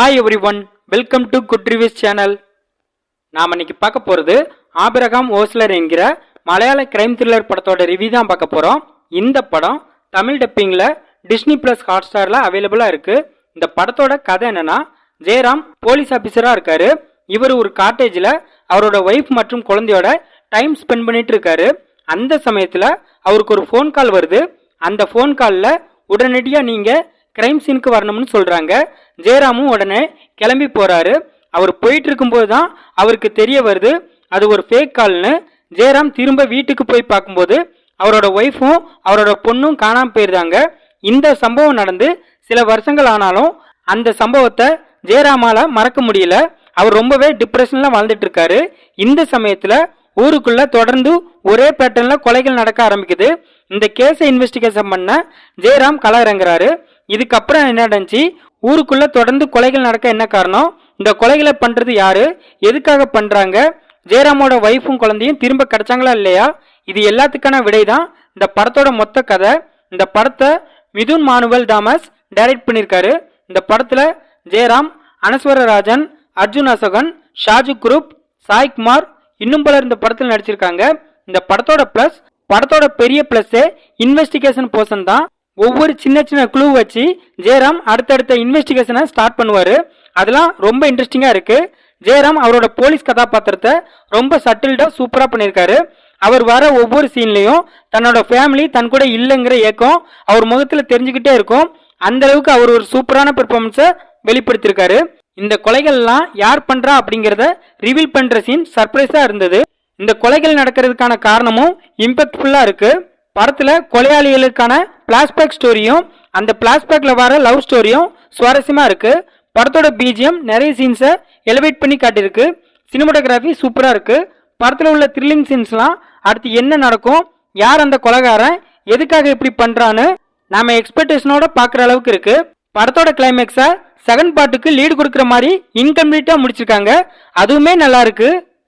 Hi everyone welcome to good reviews channel நாம் இன்னைக்கு பார்க்க போகிறது ஆபிரகாம் ஓஸ்லர் என்கிற மலையாள கிரைம் த்ரில்லர் படத்தோட ரிவ்யூ தான் பார்க்க போகிறோம் இந்த படம் தமிழ் டப்பிங்கில் டிஸ்னி ப்ளஸ் ஹாட் ஸ்டாரில் அவைலபிளாக இருக்குது இந்த படத்தோட கதை என்னென்னா ஜெயராம் போலீஸ் ஆஃபீஸராக இருக்காரு. இவர் ஒரு காட்டேஜில் அவரோட ஒய்ஃப் மற்றும் குழந்தையோட டைம் ஸ்பெண்ட் பண்ணிட்டு இருக்காரு. அந்த சமயத்தில் அவருக்கு ஒரு ஃபோன் கால் வருது. அந்த ஃபோன் காலில் உடனடியாக நீங்கள் கிரைம் சீனுக்கு வரணும்னு சொல்கிறாங்க ஜெயராமும் உடனே கிளம்பி போகிறாரு அவர் போயிட்டு இருக்கும்போது தான் அவருக்கு தெரிய வருது அது ஒரு ஃபேக் கால்னு ஜெயராம் திரும்ப வீட்டுக்கு போய் பார்க்கும்போது அவரோட ஒய்ஃபும் அவரோட பொண்ணும் காணாமல் போயிருந்தாங்க. இந்த சம்பவம் நடந்து சில வருஷங்கள் ஆனாலும் அந்த சம்பவத்தை ஜெயராமால மறக்க முடியல. அவர் ரொம்பவே டிப்ரெஷன்ல வாழ்ந்துட்டு இருக்காரு இந்த சமயத்துல ஊருக்குள்ள தொடர்ந்து ஒரே பேட்டர்ன்ல கொலைகள் நடக்க ஆரம்பிக்குது. இந்த கேஸை இன்வெஸ்டிகேஷன் பண்ண ஜெயராம் கள இறங்குறாரு. இதுக்கப்புறம் என்ன நடந்துச்சு? ஊருக்குள்ள தொடர்ந்து கொலைகள் நடக்க என்ன காரணம்? இந்த கொலைகளை பண்றது யாரு? எதுக்காக பண்றாங்க? ஜெயராமோட ஒய்ஃபும் குழந்தையும் திரும்ப கிடைச்சாங்களா இல்லையா? இது எல்லாத்துக்கான விடை தான் இந்த படத்தோட மொத்த கதை. இந்த படத்தை மிதுன் மானுவல் தாமஸ் டைரக்ட் பண்ணியிருக்காரு. இந்த படத்துல ஜெயராம் அனஸ்வரராஜன் அர்ஜுன் அசோகன் ஷாஜு குரூப் சாய்குமார் இன்னும் பலர் இந்த படத்தில் நடிச்சிருக்காங்க. இந்த படத்தோட ப்ளஸ் படத்தோட பெரிய ப்ளஸ்ஸே இன்வெஸ்டிகேஷன் போர்ஷன் தான். ஒவ்வொரு சின்ன சின்ன க்ளூ வச்சு ஜெயராம் அடுத்தடுத்த இன்வெஸ்டிகேஷனை ஸ்டார்ட் பண்ணுவார். அதெல்லாம் ரொம்ப இன்ட்ரெஸ்டிங்காக இருக்கு. ஜெயராம் அவரோட போலீஸ் கதாபாத்திரத்தை ரொம்ப சட்டில்டாக சூப்பராக பண்ணியிருக்காரு. அவர் வர ஒவ்வொரு சீன்லையும் தன்னோட ஃபேமிலி தன் கூட இல்லைங்கிற ஏக்கம் அவர் முகத்தில் தெரிஞ்சுக்கிட்டே இருக்கும். அந்த அளவுக்கு அவர் ஒரு சூப்பரான பெர்ஃபார்மன்ஸை வெளிப்படுத்தியிருக்காரு. இந்த கொலைகள்லாம் யார் பண்றா அப்படிங்கிறத ரிவீல் பண்ற சீன் சர்ப்ரைஸா இருந்தது. இந்த கொலைகள் நடக்கிறதுக்கான காரணமும் இம்பேக்ட்ஃபுல்லா இருக்குது படத்தில் கொலையாளிகளுக்கான பிளாஷ்பேக் ஸ்டோரியும் அந்த பிளாஷ்பேக்கில் வர லவ் ஸ்டோரியும் சுவாரஸ்யமாக இருக்குது படத்தோட பிஜிஎம் நிறைய சீன்ஸை எலிவேட் பண்ணி காட்டியிருக்கு. சினிமோட்டோகிராஃபி சூப்பராக இருக்குது படத்தில் உள்ள த்ரில்லிங் சீன்ஸ்லாம் அடுத்து என்ன நடக்கும் யார் அந்த கொலகாரன் எதுக்காக இப்படி பண்ணுறான்னு நாம் எக்ஸ்பெக்டேஷனோட பார்க்குற அளவுக்கு இருக்குது படத்தோட கிளைமேக்ஸை செகண்ட் பார்ட்டுக்கு லீடு கொடுக்குற மாதிரி இன்கம்ப்ளீட்டாக முடிச்சிருக்காங்க. அதுவுமே நல்லா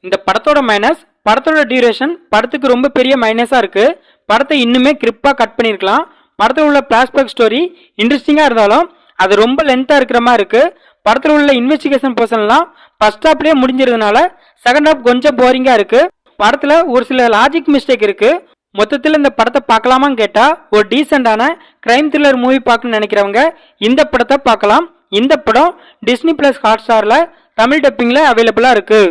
இந்த படத்தோட மைனஸ் படத்தோட டியூரேஷன் படத்துக்கு ரொம்ப பெரிய மைனஸாக இருக்குது படத்தை இன்னுமே கிரிப்பாக கட் பண்ணியிருக்கலாம். படத்தில் உள்ள பிளாஷ்பேக் ஸ்டோரி இன்ட்ரெஸ்டிங்காக இருந்தாலும் அது ரொம்ப லென்த்தாக இருக்கிற மாதிரி இருக்குது படத்தில் உள்ள இன்வெஸ்டிகேஷன் போர்ஷன்லாம் ஃபர்ஸ்ட் ஹாப்லேயே முடிஞ்சிருந்தனால செகண்ட் ஹாப் கொஞ்சம் போரிங்காக இருக்குது படத்தில் ஒரு சில லாஜிக் மிஸ்டேக் இருக்குது மொத்தத்தில் இந்த படத்தை பார்க்கலாமான்னு கேட்டால் ஒரு டீசெண்டான கிரைம் த்ரில்லர் மூவி பார்க்கணும்னு நினைக்கிறவங்க இந்த படத்தை பார்க்கலாம். இந்த படம் டிஸ்னி பிளஸ் ஹாட் ஸ்டாரில் தமிழ் டப்பிங்கில் அவைலபிளாக இருக்குது